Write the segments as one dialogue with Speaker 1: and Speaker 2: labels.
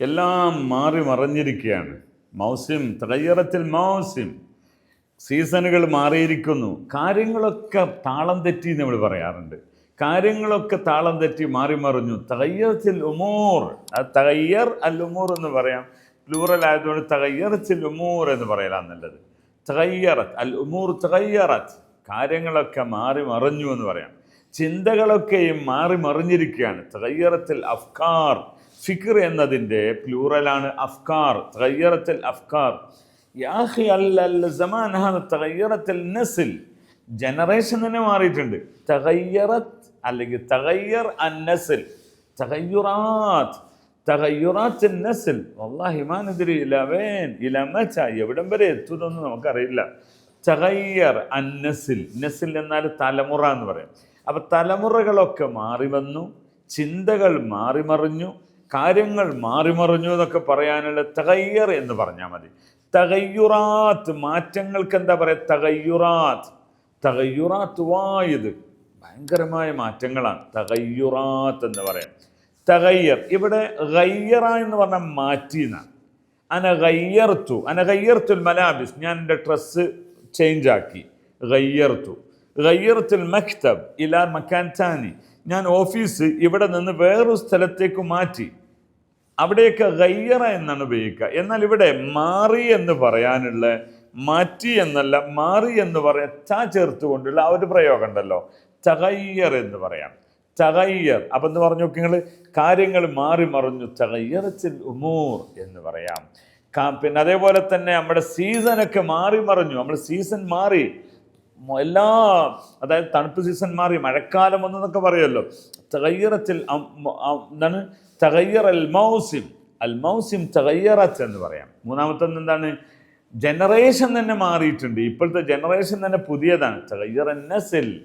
Speaker 1: എല്ലാം മാറി മറിഞ്ഞിരിക്കുകയാണ്. മൗസ്യം തയ്യറത്തിൽ മൗസ്യം സീസണുകൾ മാറിയിരിക്കുന്നു. കാര്യങ്ങളൊക്കെ താളം തെറ്റി നമ്മൾ പറയാറുണ്ട്. കാര്യങ്ങളൊക്കെ താളം തെറ്റി മാറി മറിഞ്ഞു. തകയ്യറത്തിൽ ഉമൂർ. തകയ്യർ അൽ ഉമൂർ എന്ന് പറയാം. പ്ലൂറൽ ആയതുകൊണ്ട് തകയ്യറത്തിൽ ഉമൂർ എന്ന് പറയലാണ് നല്ലത്. തകയ്യറത്ത് അൽ ഉമൂർ തകയ്യറത്ത്. കാര്യങ്ങളൊക്കെ മാറി മറിഞ്ഞു എന്ന് പറയാം. ചിന്തകളൊക്കെയും മാറി മറിഞ്ഞിരിക്കുകയാണ്. തകയ്യറത്തിൽ അഫ്കാർ ഫിക്ർ എന്നതിന്റെ പ്ലൂറലാണ് അഫ്കാർ തയ്യറത്തിൽ അഫ്കാർ. യാഹി തയ്യറത്തിൽ നസിൽ. ജനറേഷൻ തന്നെ മാറിയിട്ടുണ്ട്. തകയ്യറത്ത് അല്ലെങ്കിൽ തകയ്യർ അന്നസിൽ തകയ്യുറാത്ത് തകയ്യുറാത്ത് നസിൽ. വല്ലാഹി മാനതിരി ഇലവേൻ ഇലമച്ച എവിടം വരെ എത്തുന്നൊന്നും നമുക്കറിയില്ല. തകയ്യർ അന്നസിൽ നസിൽ എന്നാൽ തലമുറ എന്ന് പറയാം. അപ്പം തലമുറകളൊക്കെ മാറി വന്നു. ചിന്തകൾ മാറി മറിഞ്ഞു. കാര്യങ്ങൾ മാറിമറിഞ്ഞു എന്നൊക്കെ പറയാനുള്ള തകയ്യർ എന്ന് പറഞ്ഞാൽ മതി. തകയ്യുറാത്ത് മാറ്റങ്ങൾക്ക് എന്താ പറയുക തകയ്യുറാത്ത്. തകയ്യുറാത്ത് വായത് ഭയങ്കരമായ മാറ്റങ്ങളാണ്. തകയ്യുറാത്ത് എന്ന് പറയാം. തകയ്യർ. ഇവിടെ ഗയ്യറ എന്ന് പറഞ്ഞാൽ മാറ്റി എന്നാണ്. അന ഗയ്യർത്തു. അന ഗയ്യർത്തുൽ മലാബിസ്. ഞാൻ എന്റെ ഡ്രസ്സ് ചേഞ്ച് ആക്കി. ഗയ്യർത്തു. ഗയ്യർത്തുൽ മക്തബ്. ഇലാ മക്കാൻ താനി. ഞാൻ ഓഫീസ് ഇവിടെ നിന്ന് വേറൊരു സ്ഥലത്തേക്ക് മാറ്റി. അവിടെയൊക്കെ ഗയ്യറ എന്നാണ് ഉപയോഗിക്കുക. എന്നാൽ ഇവിടെ മാറി എന്ന് പറയാനുള്ള മാറ്റി എന്നല്ല മാറി എന്ന് പറയാൻ ച ചേർത്തുകൊണ്ടുള്ള ആ ഒരു പ്രയോഗം ഉണ്ടല്ലോ. ചകയ്യർ എന്ന് പറയാം. ചകയ്യർ അപ്പം എന്ന് പറഞ്ഞു നിങ്ങൾ കാര്യങ്ങൾ മാറി മറിഞ്ഞു. ചകയ്യറച്ചിൽ ഉമൂർ എന്ന് പറയാം. പിന്നെ അതേപോലെ തന്നെ നമ്മുടെ സീസണൊക്കെ മാറി മറിഞ്ഞു. നമ്മൾ സീസൺ മാറി. എല്ലാ അതായത് തണുപ്പ് സീസൺ മാറി. മഴക്കാലം വന്നതൊക്കെ പറയുമല്ലോ തകയ്യറത്തിൽ അം- എന്താണ്? തകയ്യർ അൽ മൗസിം. അൽ മൗസിം തകയ്യറത്ത് എന്ന് പറയാം. മൂന്നാമത്തെ എന്താണ്? ജനറേഷൻ തന്നെ മാറിയിട്ടുണ്ട്. ഇപ്പോഴത്തെ ജനറേഷൻ തന്നെ പുതിയതാണ്. തകയ്യർ നസിൽ.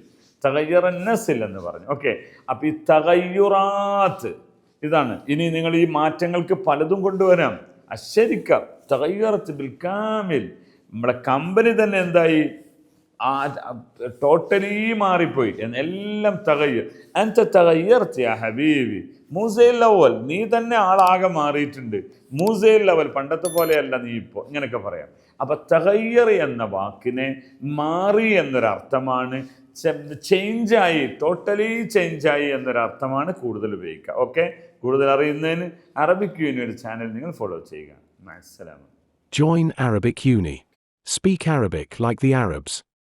Speaker 1: തകയ്യർ നസിൽ എന്ന് പറഞ്ഞു. ഓക്കെ. അപ്പം ഈ തകയ്യുറാത്ത് ഇതാണ്. ഇനി നിങ്ങൾ ഈ മാറ്റങ്ങൾക്ക് പലതും കൊണ്ടുവരാം. അശരിക്ക തകയ്യറത്ത് ബിൽ കാമിൽ നമ്മുടെ കമ്പനി തന്നെ എന്തായി? ആ ടോട്ടലി മാറിപ്പോയി. എല്ലാം തകയ്യർ അൻത തകയ്യർത്ത് ഹബീബി. മൂസയിൽ ലവൽ നീ തന്നെ ആളാകെ മാറിയിട്ടുണ്ട്. മൂസയിൽ ലവൽ പണ്ടത്തെ പോലെയല്ല നീ ഇപ്പോൾ ഇങ്ങനെയൊക്കെ പറയാം. അപ്പം തകയ്യർ എന്ന വാക്കിനെ മാറി എന്നൊരർത്ഥമാണ്. ചേഞ്ചായി ടോട്ടലി ചേഞ്ചായി എന്നൊരർത്ഥമാണ് കൂടുതൽ ഉപയോഗിക്കുക. ഓക്കെ കൂടുതൽ അറിയുന്നതിന് അറബിക് യൂണി ഒരു ചാനൽ നിങ്ങൾ ഫോളോ ചെയ്യുക. അസ്സലാമു
Speaker 2: Join Arabic Uni. Speak Arabic like the Arabs.